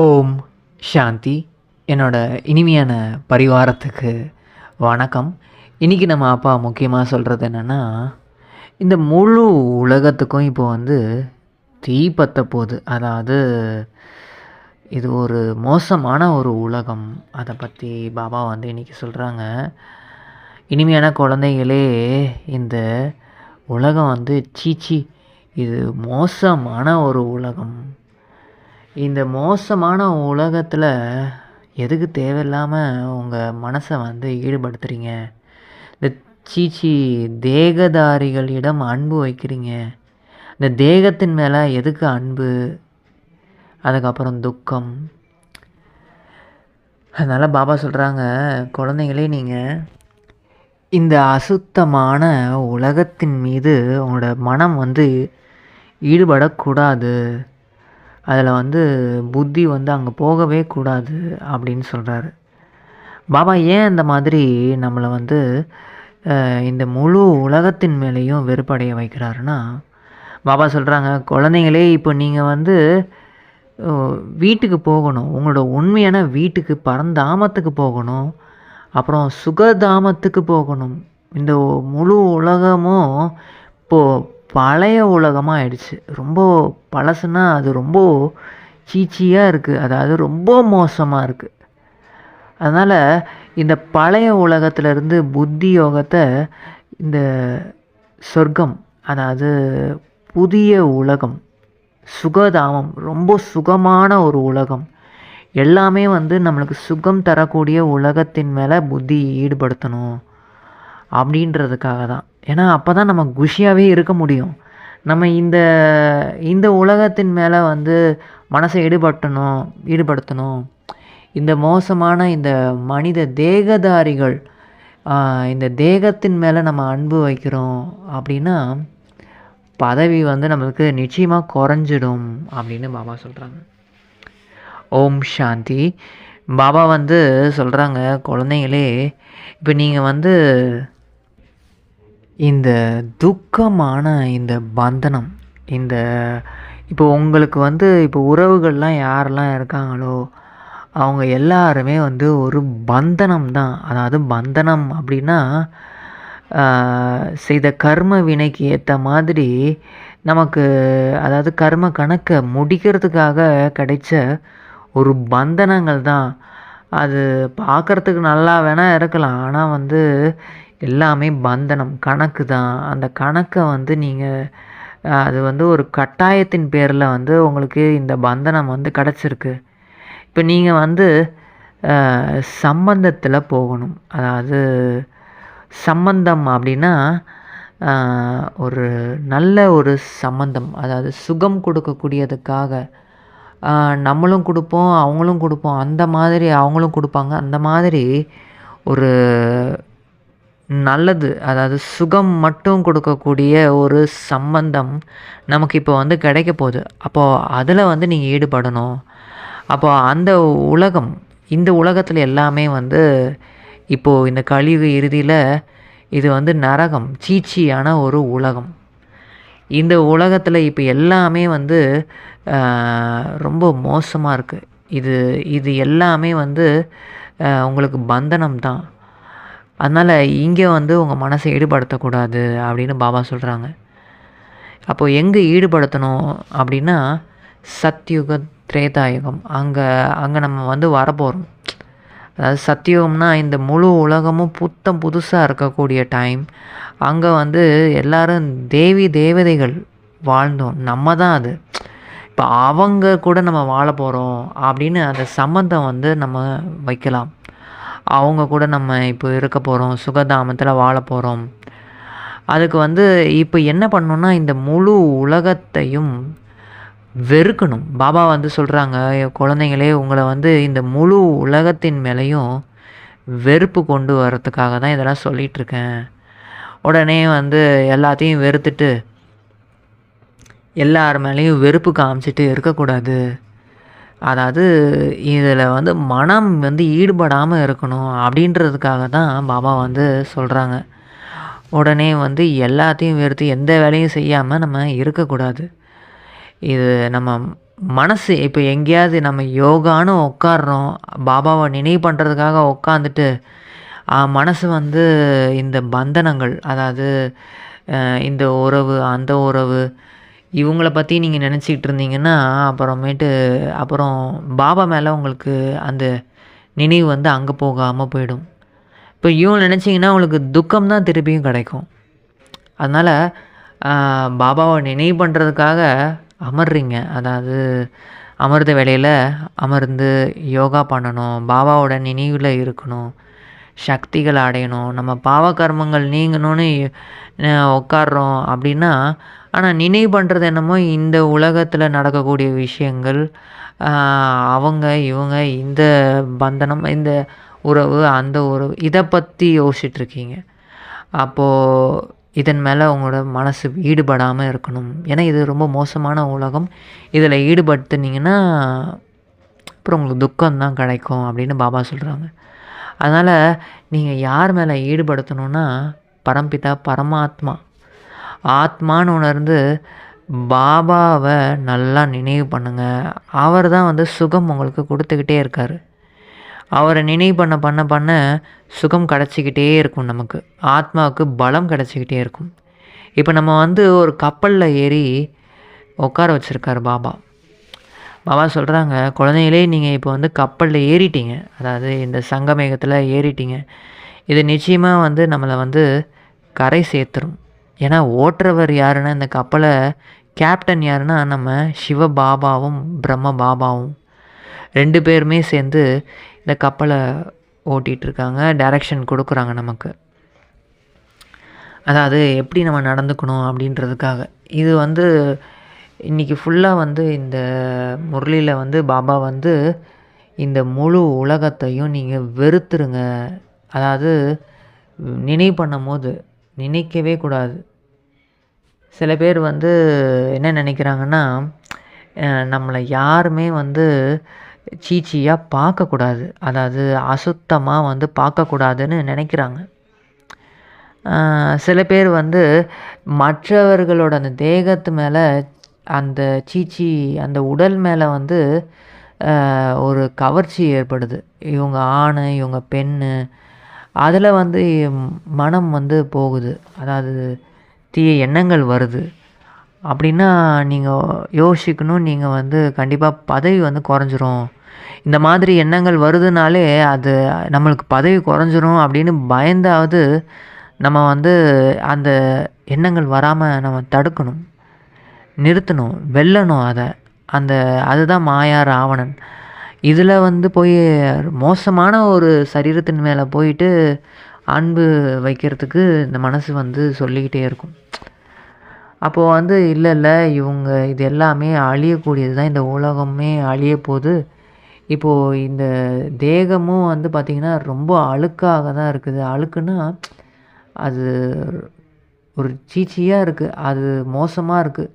ஓம் சாந்தி. என்னோட இனிமையான பரிவாரத்துக்கு வணக்கம். இன்றைக்கி நம்ம அப்பா முக்கியமாக சொல்கிறது என்னென்னா இந்த முழு உலகத்துக்கும் இப்போ வந்து தீ பற்ற போகுது. அதாவது இது ஒரு மோசமான ஒரு உலகம். அதை பற்றி பாபா வந்து இன்றைக்கி சொல்கிறாங்க இனிமையான குழந்தைகளே இந்த உலகம் வந்து சீச்சி இது மோசமான ஒரு உலகம். இந்த மோசமான உலகத்தில் எதுக்கு தேவையில்லாமல் உங்கள் மனசை வந்து ஈடுபடுத்துகிறீங்க இந்த சீச்சி தேகதாரிகளிடம் அன்பு வைக்கிறீங்க. இந்த தேகத்தின் மேலே எதுக்கு அன்பு? அதுக்கப்புறம் துக்கம். அதனால் பாபா சொல்கிறாங்க குழந்தைங்களே நீங்கள் இந்த அசுத்தமான உலகத்தின் மீது உங்களோட மனம் வந்து ஈடுபடக்கூடாது. அதில் வந்து புத்தி வந்து அங்கே போகவே கூடாது அப்படின்னு சொல்கிறாரு பாபா ஏன் இந்த மாதிரி நம்மளை வந்து இந்த முழு உலகத்தின் மேலேயும் வெறுப்படைய வைக்கிறாருன்னா பாபா சொல்கிறாங்க குழந்தைங்களே இப்போ நீங்கள் வந்து வீட்டுக்கு போகணும். உங்களோட உண்மையான வீட்டுக்கு பரந்தாமத்துக்கு போகணும். அப்புறம் சுகதாமத்துக்கு போகணும். இந்த முழு உலகமும் இப்போது பழைய உலகமாக ஆயிடுச்சு. ரொம்ப பழசுனா அது ரொம்ப சீச்சியாக இருக்குது அதாவது ரொம்ப மோசமாக இருக்குது அதனால் இந்த பழைய உலகத்திலேருந்து புத்தி யோகத்தை இந்த சொர்க்கம் அதாவது புதிய உலகம் சுகதாமம் ரொம்ப சுகமான ஒரு உலகம் எல்லாமே வந்து நம்மளுக்கு சுகம் தரக்கூடிய உலகத்தின் மேலே புத்தி ஈடுபடுத்தணும் அப்படின்றதுக்காக தான் ஏன்னா அப்போ தான் நம்ம குஷியாகவே இருக்க முடியும். நம்ம இந்த இந்த உலகத்தின் மேலே வந்து மனசை ஈடுபட்டணும் ஈடுபடுத்தணும் இந்த மோசமான இந்த மனித தேகதாரிகள் இந்த தேகத்தின் மேலே நம்ம அன்பு வைக்கிறோம் அப்படின்னா பதவி வந்து நம்மளுக்கு நிச்சயமாக குறைஞ்சிடும் அப்படின்னு பாபா சொல்கிறாங்க ஓம் சாந்தி. பாபா வந்து சொல்கிறாங்க குழந்தைங்களே இப்போ நீங்கள் வந்து இந்த துக்கமான இந்த பந்தனம் இந்த இப்போ உங்களுக்கு வந்து இப்போ உறவுகள்லாம் யாரெல்லாம் இருக்காங்களோ அவங்க எல்லாருமே வந்து ஒரு பந்தனம் தான். அதாவது பந்தனம் அப்படின்னா செய்த கர்ம வினைக்கு ஏற்ற மாதிரி நமக்கு அதாவது கர்ம கணக்கை முடிக்கிறதுக்காக கிடைச்ச ஒரு பந்தனங்கள் தான். அது பார்க்குறதுக்கு நல்லா வேணால் இருக்கலாம். ஆனால் வந்து எல்லாமே பந்தனம் கணக்கு தான். அந்த கணக்கை வந்து நீங்கள் அது வந்து ஒரு கட்டாயத்தின் பேரில் வந்து உங்களுக்கு இந்த பந்தனம் வந்து கிடச்சிருக்கு. இப்போ நீங்கள் வந்து சம்பந்தத்தில் போகணும். அதாவது சம்பந்தம் அப்படின்னா ஒரு நல்ல ஒரு சம்பந்தம். அதாவது சுகம் கொடுக்கக்கூடியதுக்காக. நம்மளும் கொடுப்போம் அவங்களும் கொடுப்போம். அந்த மாதிரி அவங்களும் கொடுப்பாங்க. அந்த மாதிரி ஒரு நல்லது அதாவது சுகம் மட்டும் கொடுக்கக்கூடிய ஒரு சம்பந்தம் நமக்கு இப்போ வந்து கிடைக்க போகுது. அப்போது அதில் வந்து நீங்கள் ஈடுபடணும். அப்போது அந்த உலகம் இந்த உலகத்தில் எல்லாமே வந்து இப்போது இந்த கழிவு இறுதியில் இது வந்து நரகம் சீச்சியான ஒரு உலகம். இந்த உலகத்தில் இப்போ எல்லாமே வந்து ரொம்ப மோசமாக இருக்குது இது இது எல்லாமே வந்து உங்களுக்கு பந்தனம் தான். அதனால் இங்கே வந்து உங்கள் மனசை ஈடுபடுத்தக்கூடாது அப்படின்னு பாபா சொல்கிறாங்க அப்போது எங்கே ஈடுபடுத்தணும் அப்படின்னா சத்யுக திரேதாயுகம். அங்கே அங்கே நம்ம வந்து வரப்போகிறோம் அதாவது சத்தியுகம்னா இந்த முழு உலகமும் புத்தம் புதுசாக இருக்கக்கூடிய டைம் அங்கே வந்து எல்லோரும் தேவி தேவதைகள் வாழ்ந்தோம். நம்ம தான் அது. இப்போ அவங்க கூட நம்ம வாழ போகிறோம் அப்படின்னு அந்த சம்மந்தம் வந்து நம்ம வைக்கலாம். அவங்க கூட நம்ம இப்போ இருக்க போகிறோம் சுகதாமத்தில் வாழ போகிறோம் அதுக்கு வந்து இப்போ என்ன பண்ணணும்னா இந்த முழு உலகத்தையும் வெறுக்கணும். பாபா வந்து சொல்கிறாங்க குழந்தைங்களே உங்களை வந்து இந்த முழு உலகத்தின் மேலேயும் வெறுப்பு கொண்டு வரத்துக்காக தான் இதெல்லாம் சொல்லிகிட்ருக்கேன் உடனே வந்து எல்லாத்தையும் வெறுத்துட்டு எல்லார் மேலேயும் வெறுப்பு காமிச்சிட்டு இருக்கக்கூடாது. அதாவது இதில் வந்து மனம் வந்து ஈடுபடாமல் இருக்கணும் அப்படின்றதுக்காக தான் பாபா வந்து சொல்கிறாங்க உடனே வந்து எல்லாத்தையும் வெறுத்து எந்த வேலையும் செய்யாமல் நம்ம இருக்கக்கூடாது. இது நம்ம மனசு இப்போ எங்கேயாவது நம்ம யோகான்னு உட்காடுறோம் பாபாவை நினைவு பண்ணுறதுக்காக உட்காந்துட்டு மனசு வந்து இந்த பந்தனங்கள் அதாவது இந்த உறவு அந்த உறவு இவங்கள பற்றி நீங்கள் நினச்சிக்கிட்டு இருந்தீங்கன்னா அப்புறமேட்டு அப்புறம் பாபா மேலே உங்களுக்கு அந்த நினைவு வந்து அங்கே போகாமல் போயிடும். இப்போ இவங்க நினச்சிங்கன்னா உங்களுக்கு துக்கம் தான் திருப்பியும் கிடைக்கும். அதனால் பாபாவை நினைவு பண்ணுறதுக்காக அமர்றீங்க. அதாவது அமர்ந்த வேலையில் அமர்ந்து யோகா பண்ணணும் பாபாவோட நினைவில் இருக்கணும் சக்திகளை அடையணும் நம்ம பாவ கர்மங்கள் நீங்கணும்னு உட்காடுறோம் அப்படின்னா ஆனால் நினைவு பண்ணுறது என்னமோ இந்த உலகத்தில் நடக்கக்கூடிய விஷயங்கள். அவங்க இவங்க இந்த பந்தனம் இந்த உறவு அந்த உறவு இதை பற்றி யோசிச்சுட்ருக்கீங்க. அப்போது இதன் மேலே உங்களோட மனசு ஈடுபடாமல் இருக்கணும். ஏன்னா இது ரொம்ப மோசமான உலகம். இதில் ஈடுபடுத்துனீங்கன்னா அப்புறம் உங்களுக்கு துக்கம் தான் கிடைக்கும் அப்படின்னு பாபா சொல்கிறாங்க அதனால் நீங்கள் யார் மேலே ஈடுபடுத்தணுன்னா பரம்பிதா பரமாத்மா. ஆத்மான்னு உணர்ந்து பாபாவை நல்லா நினைவு பண்ணுங்கள் அவர் தான் வந்து சுகம் உங்களுக்கு கொடுத்துக்கிட்டே இருக்கார். அவரை நினைவு பண்ண பண்ண பண்ண சுகம் கிடச்சிக்கிட்டே இருக்கும் நமக்கு. ஆத்மாவுக்கு பலம் கிடச்சிக்கிட்டே இருக்கும். இப்போ நம்ம வந்து ஒரு கப்பலில் ஏறி உட்கார வச்சுருக்காரு பாபா. பாபா சொல்கிறாங்க குழந்தைகளே நீங்கள் இப்போ வந்து கப்பலில் ஏறிட்டீங்க. அதாவது இந்த சங்கமேகத்தில் ஏறிட்டீங்க. இது நிச்சயமாக வந்து நம்மளை வந்து கரை சேர்த்துரும். ஏன்னா ஓட்டுறவர் யாருன்னா இந்த கப்பலை கேப்டன் யாருன்னா நம்ம சிவ பாபாவும் பிரம்ம பாபாவும் ரெண்டு பேருமே சேர்ந்து இந்த கப்பலை ஓட்டிகிட்ருக்காங்க. டைரக்ஷன் கொடுக்குறாங்க நமக்கு. அதாவது எப்படி நம்ம நடந்துக்கணும் அப்படின்றதுக்காக. இது வந்து இன்றைக்கி ஃபுல்லாக வந்து இந்த முரளியில் வந்து பாபா வந்து இந்த முழு உலகத்தையும் நீங்கள் வெறுத்துருங்க. அதாவது நினைவு பண்ணும் போது நினைக்கவே கூடாது. சில பேர் வந்து என்ன நினைக்கிறாங்கன்னா நம்மளை யாருமே வந்து சீச்சியாக பார்க்கக்கூடாது. அதாவது அசுத்தமாக வந்து பார்க்கக்கூடாதுன்னு நினைக்கிறாங்க. சில பேர் வந்து மற்றவர்களோட அந்த தேகத்து மேலே அந்த சீச்சி அந்த உடல் மேலே வந்து ஒரு கவர்ச்சி ஏற்படுது. இவங்க ஆண் இவங்க பெண்ணு அதில் வந்து மனம் வந்து போகுது. அதாவது தீய எண்ணங்கள் வருது. அப்படின்னா நீங்கள் யோசிக்கணும். நீங்கள் வந்து கண்டிப்பாக பதவி வந்து குறைஞ்சிரும். இந்த மாதிரி எண்ணங்கள் வருதுனாலே அது நம்மளுக்கு பதவி குறைஞ்சிரும் அப்படின்னு பயந்தாவது நம்ம வந்து அந்த எண்ணங்கள் வராமல் நம்ம தடுக்கணும். நிறுத்தணும். வெல்லணும் அதை. அந்த அதுதான் மாயா ராவணன். இதில் வந்து போய் மோசமான ஒரு சரீரத்தின் மேலே போயிட்டு அன்பு வைக்கிறதுக்கு இந்த மனசு வந்து சொல்லிக்கிட்டே இருக்கும். அப்போது வந்து இல்லை இல்லை இவங்க இது எல்லாமே அழியக்கூடியது தான் இந்த உலகமே அழிய போகுது இப்போது இந்த தேகமும் வந்து பார்த்திங்கன்னா ரொம்ப அழுக்காக தான் இருக்குது. அழுக்குன்னா அது ஒரு சீச்சியாக இருக்குது அது மோசமாக இருக்குது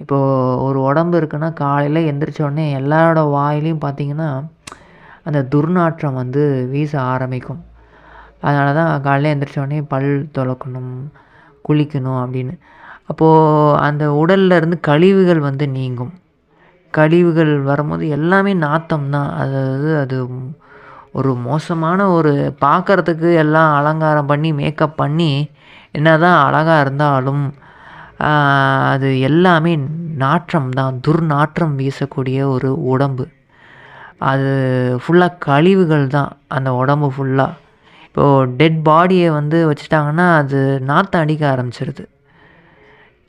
இப்போது ஒரு உடம்பு இருக்குன்னா காலையில் எந்திரிச்சோடனே எல்லாரோட வாயிலையும் பார்த்திங்கன்னா அந்த துர்நாற்றம் வந்து வீச ஆரம்பிக்கும். அதனால தான் காலையில் எந்திரிச்சோடனே பல் துலக்கணும் குளிக்கணும் அப்படின்னு. அப்போது அந்த உடல்ல இருந்து கழிவுகள் வந்து நீங்கும். கழிவுகள் வரும்போது எல்லாமே நாத்தம் தான். அதாவது அது ஒரு மோசமான ஒரு பார்க்கறதுக்கு எல்லாம் அலங்காரம் பண்ணி மேக்கப் பண்ணி என்ன தான் அழகாக இருந்தாலும் அது எல்லாமே நாற்றம் தான் துர்நாற்றம் வீசக்கூடிய ஒரு உடம்பு. அது ஃபுல்லாக கழிவுகள் தான் அந்த உடம்பு ஃபுல்லாக இப்போது டெட் பாடியை வந்து வச்சுட்டாங்கன்னா அது நாற்றம் அடிக்க ஆரம்பிச்சிருது.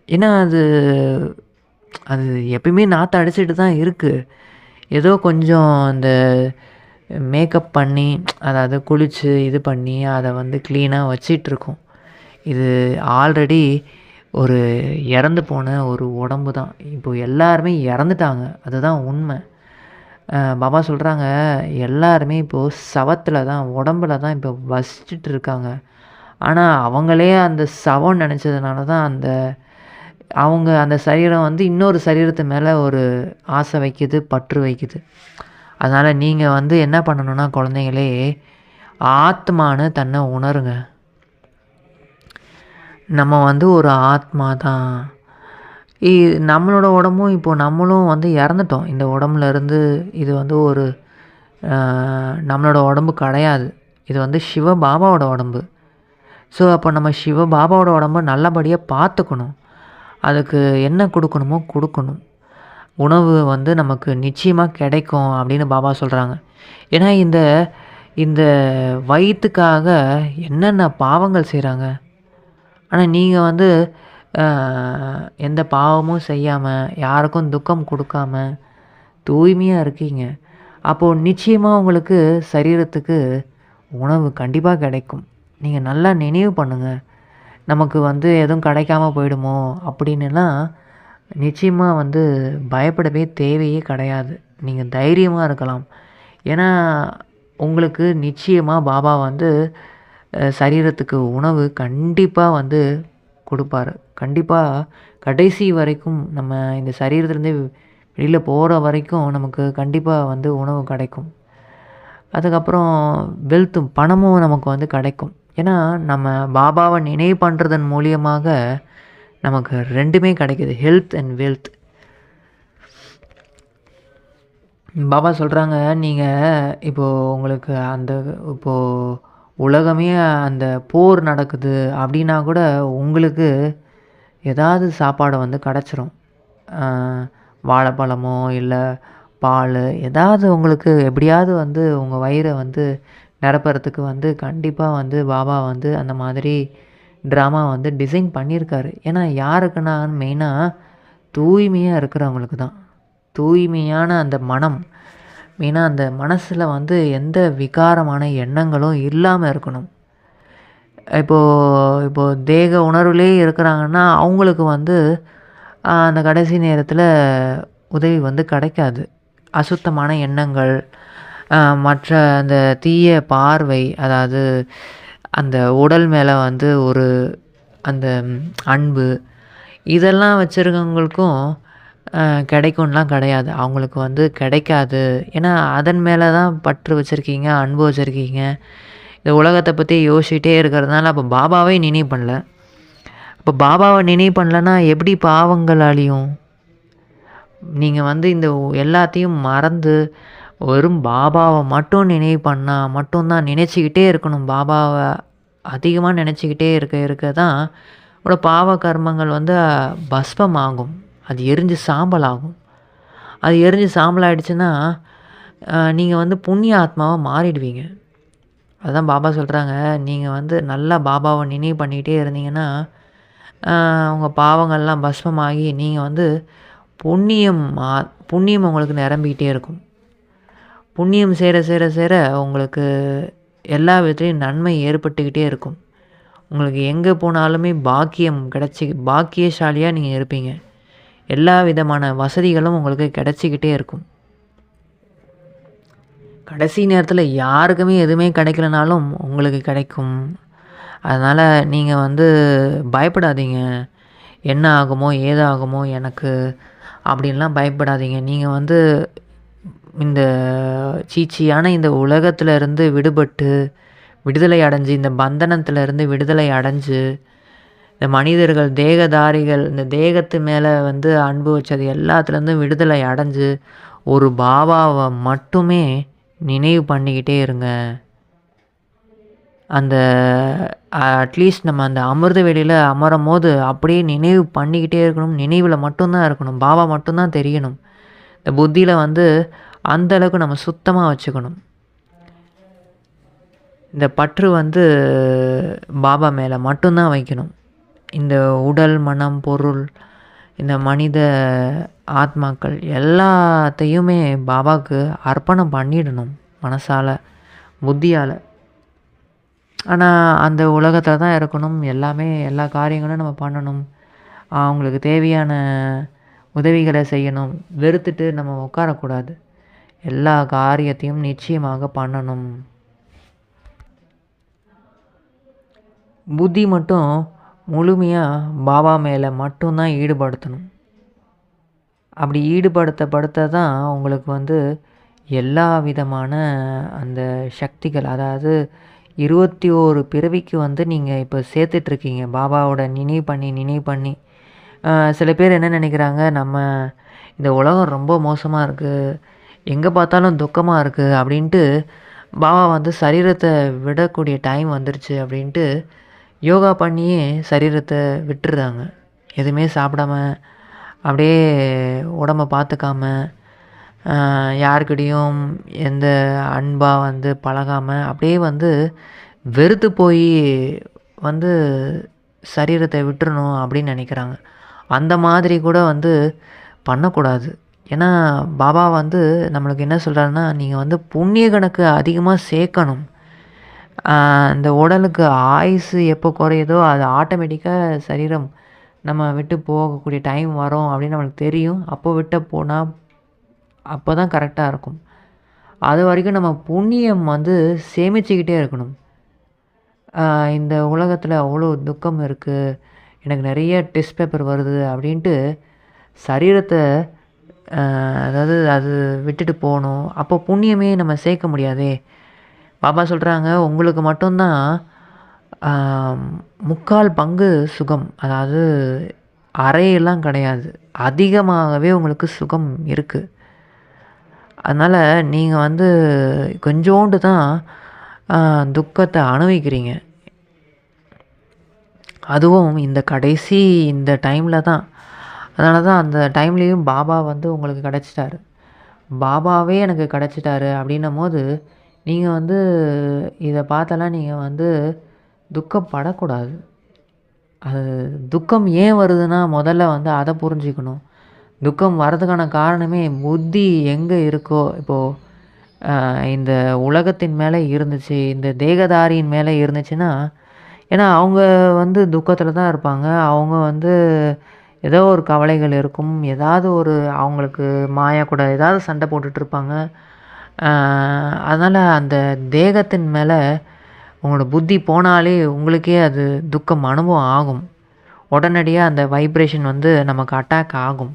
ஏன்னா அது அது எப்பயுமே நாற்றம் அடிச்சிட்டு தான் இருக்குது ஏதோ கொஞ்சம் அந்த மேக்கப் பண்ணி அதாவது குளித்து இது பண்ணி அதை வந்து க்ளீனாக வச்சிட்ருக்கோம் இது ஆல்ரெடி ஒரு இறந்து போன ஒரு உடம்பு தான். இப்போ எல்லாருமே இறந்துட்டாங்க. அதுதான் உண்மை. பாபா சொல்கிறாங்க எல்லாருமே இப்போது சவத்தில் தான் உடம்புல தான் இப்போ வசிச்சுட்டு இருக்காங்க. ஆனால் அவங்களே அந்த சவம் நினச்சதுனால தான் அந்த அவங்க அந்த சரீரம் வந்து இன்னொரு சரீரத்து மேலே ஒரு ஆசை வைக்குது பற்று வைக்குது. அதனால் நீங்கள் வந்து என்ன பண்ணணும்னா குழந்தைங்களே ஆத்மானு தன்னை உணருங்க. நம்ம வந்து ஒரு ஆத்மா தான் இ நம்மளோட உடம்பும் இப்போது நம்மளும் வந்து இறந்துட்டோம். இந்த உடம்புலேருந்து இது வந்து ஒரு நம்மளோட உடம்பு கிடையாது. இது வந்து சிவ பாபாவோட உடம்பு. ஸோ அப்போ நம்ம சிவ பாபாவோட உடம்ப நல்லபடியாக பார்த்துக்கணும். அதுக்கு என்ன கொடுக்கணுமோ கொடுக்கணும். உணவு வந்து நமக்கு நிச்சயமாக கிடைக்கும் அப்படின்னு பாபா சொல்கிறாங்க ஏன்னா இந்த இந்த வயிற்றுக்காக என்னென்ன பாவங்கள் செய்கிறாங்க ஆனால் நீங்கள் வந்து எந்த பாவமும் செய்யாமல் யாருக்கும் துக்கம் கொடுக்காம தூய்மையாக இருக்கீங்க. அப்போது நிச்சயமாக உங்களுக்கு சரீரத்துக்கு உணவு கண்டிப்பாக கிடைக்கும். நீங்கள் நல்லா நினைவு பண்ணுங்கள் நமக்கு வந்து எதுவும் கிடைக்காம போயிடுமோ அப்படின்னுலாம் நிச்சயமாக வந்து பயப்படவே தேவையே கிடையாது. நீங்கள் தைரியமாக இருக்கலாம். ஏன்னா உங்களுக்கு நிச்சயமாக பாபா வந்து சரீரத்துக்கு உணவு கண்டிப்பாக வந்து கொடுப்பாரு. கண்டிப்பாக கடைசி வரைக்கும் நம்ம இந்த சரீரத்துலேருந்தே வெளியில் போகிற வரைக்கும் நமக்கு கண்டிப்பாக வந்து உணவு கிடைக்கும். அதுக்கப்புறம் வெல்த்தும் பணமும் நமக்கு வந்து கிடைக்கும். ஏன்னா நம்ம பாபாவை நினைவு பண்ணுறதன் மூலியமாக நமக்கு ரெண்டுமே கிடைக்கிது ஹெல்த் அண்ட் வெல்த் பாபா சொல்கிறாங்க நீங்கள் இப்போது உங்களுக்கு அந்த இப்போது உலகமே அந்த போர் நடக்குது அப்படின்னா கூட உங்களுக்கு ஏதாவது சாப்பாடை வந்து கிடச்சிரும். வாழைப்பழமோ இல்லை பால் ஏதாவது உங்களுக்கு எப்படியாவது வந்து உங்கள் வயிறை வந்து நிரப்புறதுக்கு வந்து கண்டிப்பாக வந்து பாபா வந்து அந்த மாதிரி ட்ராமா வந்து டிசைன் பண்ணியிருக்காரு. ஏன்னா யாருக்குன்னா மெயினாக தூய்மையாக இருக்கிறவங்களுக்கு தான். தூய்மையான அந்த மனம் மெயினாக அந்த மனசில் வந்து எந்த விகாரமான எண்ணங்களும் இல்லாமல் இருக்கணும். இப்போது இப்போது தேக உணர்வுலே இருக்கிறாங்கன்னா அவங்களுக்கு வந்து அந்த கடைசி நேரத்தில் உதவி வந்து கிடைக்காது. அசுத்தமான எண்ணங்கள் மற்ற அந்த தீய பார்வை அதாவது அந்த உடல் மேலே வந்து ஒரு அந்த அன்பு இதெல்லாம் வச்சுருக்கவங்களுக்கும் கிடைக்கும்லாம் கிடையாது. அவங்களுக்கு வந்து கிடைக்காது. ஏன்னா அதன் மேலே தான் பற்று வச்சுருக்கீங்க அன்பு வச்சுருக்கீங்க. இந்த உலகத்தை பற்றி யோசிச்சுட்டே இருக்கிறதுனால அப்போ பாபாவே நினைவு பண்ணல. இப்போ பாபாவை நினைவு பண்ணலன்னா எப்படி பாவங்கள் அழியும்? நீங்கள் வந்து இந்த எல்லாத்தையும் மறந்து வெறும் பாபாவை மட்டும் நினைவு பண்ணால் மட்டும்தான் நினச்சிக்கிட்டே இருக்கணும். பாபாவை அதிகமாக நினச்சிக்கிட்டே இருக்க இருக்க தான் உங்களோட பாவ கர்மங்கள் வந்து பஸ்பம் ஆகும் அது எரிஞ்சு சாம்பல் ஆகும் அது எரிஞ்சு சாம்பல் ஆகிடுச்சுன்னா நீங்கள் வந்து புண்ணிய ஆத்மாவாக மாறிடுவீங்க. அதுதான் பாபா சொல்கிறாங்க நீங்கள் வந்து நல்லா பாபாவை நினைவு பண்ணிக்கிட்டே இருந்தீங்கன்னா உங்கள் பாவங்கள்லாம் பஸ்மமாகி நீங்கள் வந்து புண்ணியம் புண்ணியம் உங்களுக்கு நிரம்பிக்கிட்டே இருக்கும். புண்ணியம் சேர சேர சேர உங்களுக்கு எல்லா விதத்துலேயும் நன்மை ஏற்பட்டுக்கிட்டே இருக்கும். உங்களுக்கு எங்கே போனாலுமே பாக்கியம் கிடச்சி பாக்கியசாலியாக நீங்கள் இருப்பீங்க. எல்லா விதமான வசதிகளும் உங்களுக்கு கிடச்சிக்கிட்டே இருக்கும். கடைசி நேரத்தில் யாருக்குமே எதுவுமே கிடைக்கலனாலும் உங்களுக்கு கிடைக்கும். அதனால் நீங்கள் வந்து பயப்படாதீங்க. என்ன ஆகுமோ ஏதாகுமோ எனக்கு அப்படின்லாம் பயப்படாதீங்க. நீங்கள் வந்து இந்த சீச்சியான இந்த உலகத்திலிருந்து விடுபட்டு விடுதலை அடைஞ்சு இந்த பந்தனத்திலிருந்து விடுதலை அடைஞ்சு இந்த மனிதர்கள் தேகதாரிகள் இந்த தேகத்து மேலே வந்து அன்பு வச்சது எல்லாத்துலேருந்தும் விடுதலை அடைஞ்சு ஒரு பாபாவை மட்டுமே நினைவு பண்ணிக்கிட்டே இருங்க. அந்த அட்லீஸ்ட் நம்ம அந்த அமிர்த வெளியில் அமரும் போது அப்படியே நினைவு பண்ணிக்கிட்டே இருக்கணும். நினைவில் மட்டும்தான் இருக்கணும். பாபா மட்டும்தான் தெரியணும். இந்த புத்தியில் வந்து அந்தளவுக்கு நம்ம சுத்தமாக வச்சுக்கணும். இந்த பற்று வந்து பாபா மேலே மட்டும்தான் வைக்கணும். இந்த உடல் மனம் பொருள் இந்த மனித ஆத்மாக்கள் எல்லாத்தையுமே பாபாவுக்கு அர்ப்பணம் பண்ணிடணும் மனசால் புத்தியால். ஆனால் அந்த உலகத்தில் தான் இருக்கணும். எல்லாமே எல்லா காரியங்களும் நம்ம பண்ணணும். அவங்களுக்கு தேவையான உதவிகளை செய்யணும். வெறுத்துட்டு நம்ம உட்காரக்கூடாது. எல்லா காரியத்தையும் நிச்சயமாக பண்ணணும். புத்தி மட்டும் முழுமையாக பாபா மேலே மட்டும்தான் ஈடுபடுத்தணும். அப்படி ஈடுபடுத்தப்படுத்த தான் உங்களுக்கு வந்து எல்லா விதமான அந்த சக்திகள் அதாவது இருபத்தி ஓரு பிறவிக்கு வந்து நீங்கள் இப்போ சேர்த்துட்ருக்கீங்க. பாபாவோட நினைவு பண்ணி நினைவு பண்ணி. சில பேர் என்ன நினைக்கிறாங்க நம்ம இந்த உலகம் ரொம்ப மோசமாக இருக்குது எங்கே பார்த்தாலும் துக்கமாக இருக்குது அப்படின்ட்டு பாபா வந்து சரீரத்தை விடக்கூடிய டைம் வந்துருச்சு அப்படின்ட்டு யோகா பண்ணியே சரீரத்தை விட்டுடுறாங்க. எதுவுமே சாப்பிடாம அப்படியே உடம்ப பார்த்துக்காம யாருக்கிட்டேயும் எந்த அன்பாக வந்து பழகாமல் அப்படியே வந்து வெறுத்து போய் வந்து சரீரத்தை விட்டுறணும் அப்படின்னு நினைக்கிறாங்க. அந்த மாதிரி கூட வந்து பண்ணக்கூடாது. ஏன்னா பாபா வந்து நம்மளுக்கு என்ன சொல்கிறாருன்னா நீங்கள் வந்து புண்ணிய கணக்கு அதிகமாக சேர்க்கணும். இந்த உடலுக்கு ஆயுசு எப்போ குறையுதோ அது ஆட்டோமேட்டிக்காக சரீரம் நம்ம விட்டு போகக்கூடிய டைம் வரும் அப்படின்னு நம்மளுக்கு தெரியும். அப்போ விட்டு போனால் அப்போ தான் கரெக்டாக இருக்கும். அது வரைக்கும் நம்ம புண்ணியம் வந்து சேமிச்சுக்கிட்டே இருக்கணும். இந்த உலகத்தில் அவ்வளோ துக்கம் இருக்குது எனக்கு நிறைய டெஸ்ட் பேப்பர் வருது அப்படின்ட்டு சரீரத்தை அதாவது அது விட்டுட்டு போகணும். அப்போ புண்ணியமே நம்ம சேர்க்க முடியாதே. பாபா சொல்கிறாங்க உங்களுக்கு மட்டும்தான் முக்கால் பங்கு சுகம். அதாவது அறையெல்லாம் கிடையாது. அதிகமாகவே உங்களுக்கு சுகம் இருக்குது அதனால் நீங்கள் வந்து கொஞ்சோண்டு தான் துக்கத்தை அனுபவிக்கிறீங்க. அதுவும் இந்த கடைசி இந்த டைமில் தான். அதனால தான் அந்த டைம்லேயும் பாபா வந்து உங்களுக்கு கிடச்சிட்டாரு. பாபாவே எனக்கு கிடச்சிட்டாரு அப்படின்னும் போது நீங்கள் வந்து இதை பார்த்தெல்லாம் நீங்கள் வந்து துக்கப்படக்கூடாது. அது துக்கம் ஏன் வருதுன்னா முதல்ல வந்து அதை புரிஞ்சுக்கணும். துக்கம் வர்றதுக்கான காரணமே புத்தி எங்கே இருக்கோ இப்போது இந்த உலகத்தின் மேலே இருந்துச்சு இந்த தேகதாரியின் மேலே இருந்துச்சுன்னா ஏன்னா அவங்க வந்து துக்கத்தில் தான் இருப்பாங்க. அவங்க வந்து ஏதோ ஒரு கவலைகள் இருக்கும். ஏதாவது ஒரு அவங்களுக்கு மாயா கூட ஏதாவது சண்டை போட்டுட்ருப்பாங்க அதனால் அந்த தேகத்தின் மேலே உங்களோட புத்தி போனாலே உங்களுக்கே அது துக்கம் அனுபவம் ஆகும். உடனடியாக அந்த வைப்ரேஷன் வந்து நமக்கு அட்டாக் ஆகும்.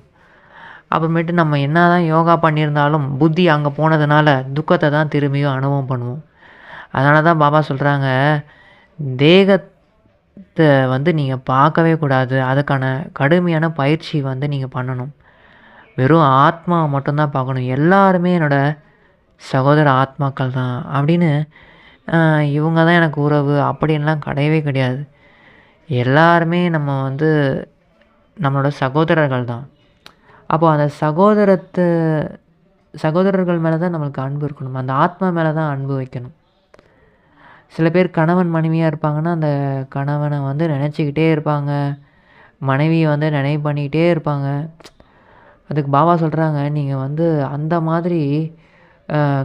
அப்புறமேட்டு நம்ம என்ன தான் யோகா பண்ணியிருந்தாலும் புத்தி அங்கே போனதுனால துக்கத்தை தான் திரும்பியும் அனுபவம் பண்ணுவோம். அதனால தான் பாபா சொல்கிறாங்க தேகத்தை வந்து நீங்கள் பார்க்கவே கூடாது. அதுக்கான கடுமையான பயிற்சி வந்து நீங்கள் பண்ணணும். வெறும் ஆத்மாவை மட்டும்தான் பார்க்கணும். எல்லாருமே என்னோடய சகோதர ஆத்மாக்கள் தான் அப்படின்னு இவங்க தான் எனக்கு உறவு அப்படின்லாம் கிடையவே கிடையாது. எல்லாருமே நம்ம வந்து நம்மளோட சகோதரர்கள் தான் அப்போது அந்த சகோதரத்து சகோதரர்கள் மேலே தான் நம்மளுக்கு அன்பு இருக்கணும். அந்த ஆத்மா மேலே தான் அன்பு வைக்கணும். சில பேர் கணவன் மனைவியாக இருப்பாங்கன்னா அந்த கணவனை வந்து நினச்சிக்கிட்டே இருப்பாங்க. மனைவியை வந்து நினைவு பண்ணிக்கிட்டே இருப்பாங்க. அதுக்கு பாபா சொல்கிறாங்க நீங்கள் வந்து அந்த மாதிரி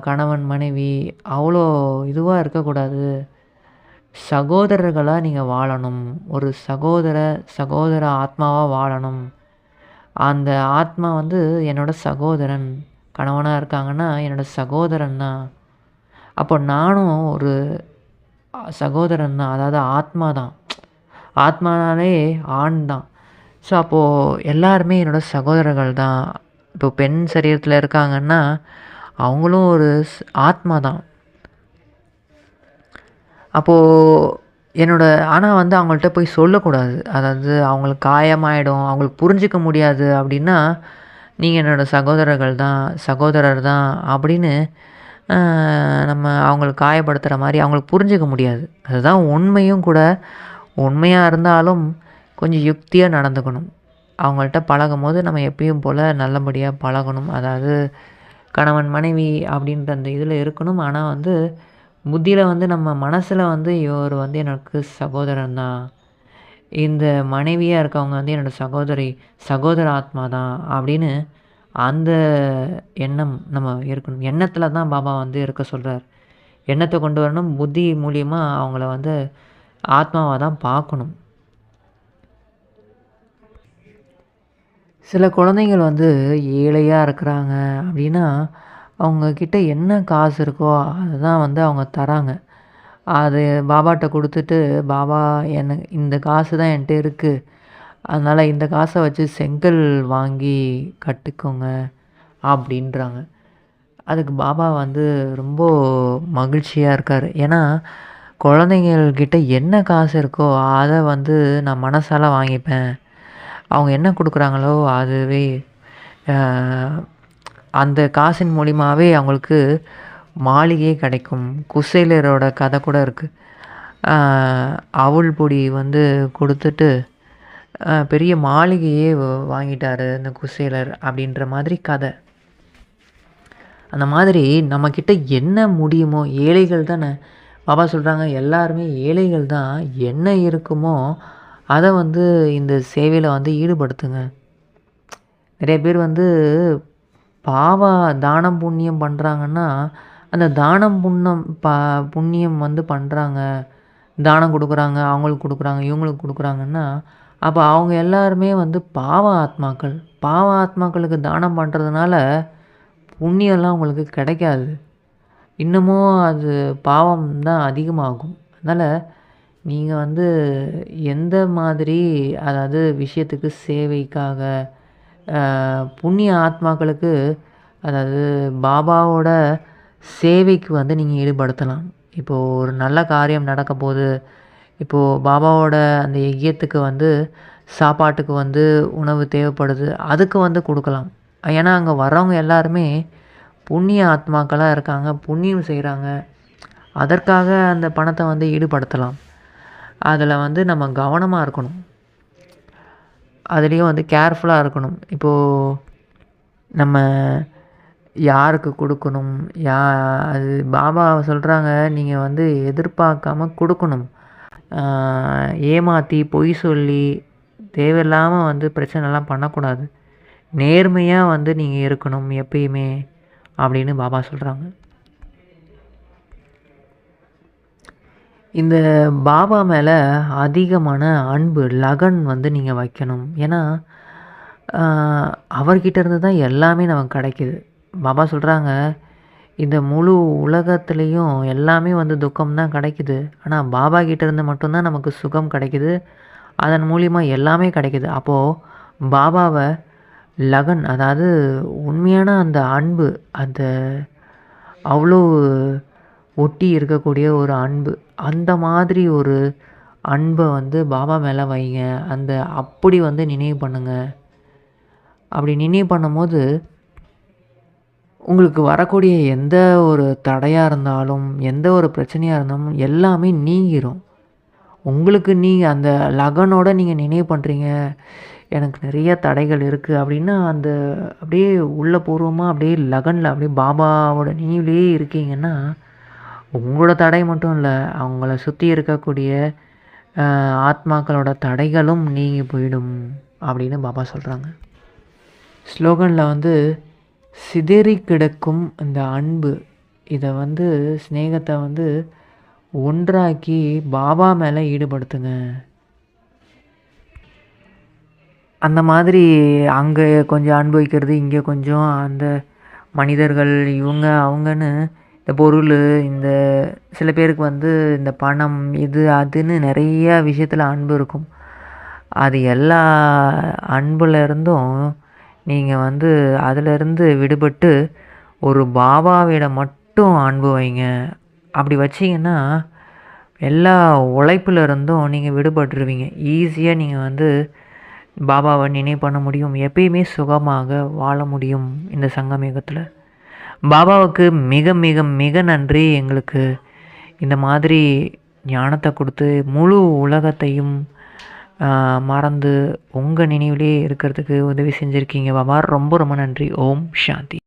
கணவன் மனைவி அவ்வளோ இதுவாக இருக்கக்கூடாது. சகோதரர்களாக நீங்கள் வாழணும். ஒரு சகோதர சகோதர ஆத்மாவாக வாழணும். அந்த ஆத்மா வந்து என்னோடய சகோதரன். கணவனாக இருக்காங்கன்னா என்னோடய சகோதரன் தான். அப்போ நானும் ஒரு சகோதரன் தான். அதாவது ஆத்மா தான். ஆத்மானாலே ஆண் தான். ஸோ அப்போது எல்லாருமே என்னோடய சகோதரர்கள் தான். இப்போ பெண் சரீரத்தில் இருக்காங்கன்னா அவங்களும் ஒரு ஆத்மா தான் அப்போது என்னோடய ஆனால் வந்து அவங்கள்ட்ட போய் சொல்லக்கூடாது. அதாவது அவங்களுக்கு காயமாயிடும் அவங்களுக்கு புரிஞ்சிக்க முடியாது அப்படின்னா நீங்கள் என்னோடய சகோதரர்கள் தான் சகோதரர் தான் அப்படின்னு நம்ம அவங்களுக்கு காயப்படுத்துகிற மாதிரி அவங்களுக்கு புரிஞ்சிக்க முடியாது. அதுதான் உண்மையும் கூட. உண்மையாக இருந்தாலும் கொஞ்சம் யுக்தியாக நடந்துக்கணும். அவங்கள்ட்ட பழகும் போது நம்ம எப்பயும் போல் நல்லபடியாக பழகணும். அதாவது கணவன் மனைவி அப்படின்ற அந்த இதில் இருக்கணும். ஆனால் வந்து புத்தியில் வந்து நம்ம மனசில் வந்து இவர் வந்து எனக்கு சகோதரன் தான். இந்த மனைவியாக இருக்கவங்க வந்து என்னோடய சகோதரி சகோதர ஆத்மா தான் அப்படின்னு அந்த எண்ணம் நம்ம இருக்கணும். எண்ணத்தில் தான் பாபா வந்து இருக்க சொல்கிறார் எண்ணத்தை கொண்டு வரணும். புத்தி மூலியமாக அவங்கள வந்து ஆத்மாவாக தான் பார்க்கணும். சில குழந்தைங்கள் வந்து ஏழையாக இருக்கிறாங்க அப்படின்னா அவங்கக்கிட்ட என்ன காசு இருக்கோ அதை தான் வந்து அவங்க தராங்க. அது பாபாட்ட கொடுத்துட்டு பாபா எனக்கு இந்த காசு தான் என்கிட்ட இருக்குது அதனால் இந்த காசை வச்சு செங்கல் வாங்கி கட்டுக்கோங்க அப்படின்றாங்க அதுக்கு பாபா வந்து ரொம்ப மகிழ்ச்சியாக இருக்கார். ஏன்னா குழந்தைங்கள்கிட்ட என்ன காசு இருக்கோ அதை வந்து நான் மனசால் வாங்கிப்பேன். அவங்க என்ன கொடுக்குறாங்களோ அதுவே அந்த காசின் மூலிமாவே அவங்களுக்கு மாளிகையே கிடைக்கும். குசேலரோட கதை கூட இருக்குது அவுள் பொடி வந்து கொடுத்துட்டு பெரிய மாளிகையே வாங்கிட்டார் இந்த குசேலர் அப்படின்ற மாதிரி கதை. அந்த மாதிரி நம்மக்கிட்ட என்ன முடியுமோ ஏழைகள் தானே. பாபா சொல்கிறாங்க எல்லாருமே ஏழைகள் தான். என்ன இருக்குமோ அதை வந்து இந்த சேவையில் வந்து ஈடுபடுத்துங்க. நிறைய பேர் வந்து பாவா தானம் புண்ணியம் பண்ணுறாங்கன்னா அந்த தானம் புண்ணம் பா புண்ணியம் வந்து பண்ணுறாங்க தானம் கொடுக்குறாங்க அவங்களுக்கு கொடுக்குறாங்க இவங்களுக்கு கொடுக்குறாங்கன்னா அப்போ அவங்க எல்லாருமே வந்து பாவ ஆத்மாக்கள். பாவ ஆத்மாக்களுக்கு தானம் பண்ணுறதுனால புண்ணியம்லாம் அவங்களுக்கு கிடைக்காது. இன்னமும் அது பாவம் தான் அதிகமாகும். அதனால் நீங்கள் வந்து எந்த மாதிரி அதாவது விஷயத்துக்கு சேவைக்காக புண்ணிய ஆத்மாக்களுக்கு அதாவது பாபாவோட சேவைக்கு வந்து நீங்கள் ஈடுபடுத்தலாம். இப்போது ஒரு நல்ல காரியம் நடக்க போது இப்போது பாபாவோட அந்த யஜ்யத்துக்கு வந்து சாப்பாட்டுக்கு வந்து உணவு தேவைப்படுது அதுக்கு வந்து கொடுக்கலாம். ஏன்னா அங்கே வர்றவங்க எல்லாருமே புண்ணிய ஆத்மாக்களாக இருக்காங்க புண்ணியம் செய்கிறாங்க அதற்காக அந்த பணத்தை வந்து ஈடுபடுத்தலாம். அதில் வந்து நம்ம கவனமாக இருக்கணும். அதுலேயும் வந்து கேர்ஃபுல்லாக இருக்கணும். இப்போது நம்ம யாருக்கு கொடுக்கணும்? யா அது பாபா சொல்கிறாங்க நீங்கள் வந்து எதிர்பார்க்காம கொடுக்கணும். ஏமாற்றி பொய் சொல்லி தேவையில்லாமல் வந்து பிரச்சனைலாம் பண்ணக்கூடாது. நேர்மையாக வந்து நீங்கள் இருக்கணும் எப்பயுமே அப்படின்னு பாபா சொல்கிறாங்க இந்த பாபா மேலே அதிகமான அன்பு லகன் வந்து நீங்கள் வைக்கணும். ஏன்னா அவர்கிட்ட இருந்து தான் எல்லாமே நமக்கு கிடைக்கிது. பாபா சொல்கிறாங்க இந்த முழு உலகத்துலேயும் எல்லாமே வந்து துக்கம் தான் கிடைக்குது. ஆனால் பாபா கிட்டேருந்து மட்டும்தான் நமக்கு சுகம் கிடைக்குது. அதன் மூலிமா எல்லாமே கிடைக்குது. அப்போது பாபாவை லகன் அதாவது உண்மையான அந்த அன்பு அந்த அவ்வளோ ஒட்டி இருக்கக்கூடிய ஒரு அன்பு. அந்த மாதிரி ஒரு அன்பை வந்து பாபா மேலே வைங்க. அந்த அப்படி வந்து நினைவு பண்ணுங்கள் அப்படி நினைவு பண்ணும்போது உங்களுக்கு வரக்கூடிய எந்த ஒரு தடையாக இருந்தாலும் எந்த ஒரு பிரச்சனையாக இருந்தாலும் எல்லாமே நீங்கிரும். உங்களுக்கு நீங்கள் அந்த லகனோட நீங்கள் நினைவு பண்ணுறீங்க எனக்கு நிறைய தடைகள் இருக்குது அப்படின்னா அந்த அப்படியே உள்ள பூர்வமாக அப்படியே லகனில் அப்படியே பாபாவோட நினைவுலேயே இருக்கீங்கன்னா உங்களோட தடை மட்டும் இல்லை அவங்கள சுற்றி இருக்கக்கூடிய ஆத்மாக்களோட தடைகளும் நீங்கி போயிடும் அப்படின்னு பாபா சொல்கிறாங்க ஸ்லோகனில் வந்து சிதறி கிடக்கும் இந்த அன்பு. இதை வந்து ஸ்னேகத்தை வந்து ஒன்றாக்கி பாபா மேலே ஈடுபடுத்துங்க. அந்த மாதிரி அங்கே கொஞ்சம் அனுபவிக்கிறது இங்கே கொஞ்சம் அந்த மனிதர்கள் இவங்க அவங்கன்னு இந்த பொருள் இந்த சில பேருக்கு வந்து இந்த பணம் இது அதுன்னு நிறைய விஷயத்தில் அன்பு இருக்கும். அது எல்லா அன்புலேருந்தும் நீங்கள் வந்து அதிலிருந்து விடுபட்டு ஒரு பாபாவிட மட்டும் அன்பு வைங்க. அப்படி வச்சிங்கன்னா எல்லா உழைப்புல இருந்தும் நீங்கள் விடுபட்டுருவீங்க. ஈஸியாக நீங்கள் வந்து பாபாவை நினைவு பண்ண முடியும். எப்பயுமே சுகமாக வாழ முடியும் இந்த சங்கமேகத்தில் பாபாவுக்கு மிக மிக மிக நன்றி. எங்களுக்கு இந்த மாதிரி ஞானத்தை கொடுத்து முழு உலகத்தையும் மறந்து உங்கள் நினைவிலே இருக்கிறதுக்கு உதவி செஞ்சுருக்கீங்க. பாபா ரொம்ப ரொம்ப நன்றி. ஓம் சாந்தி.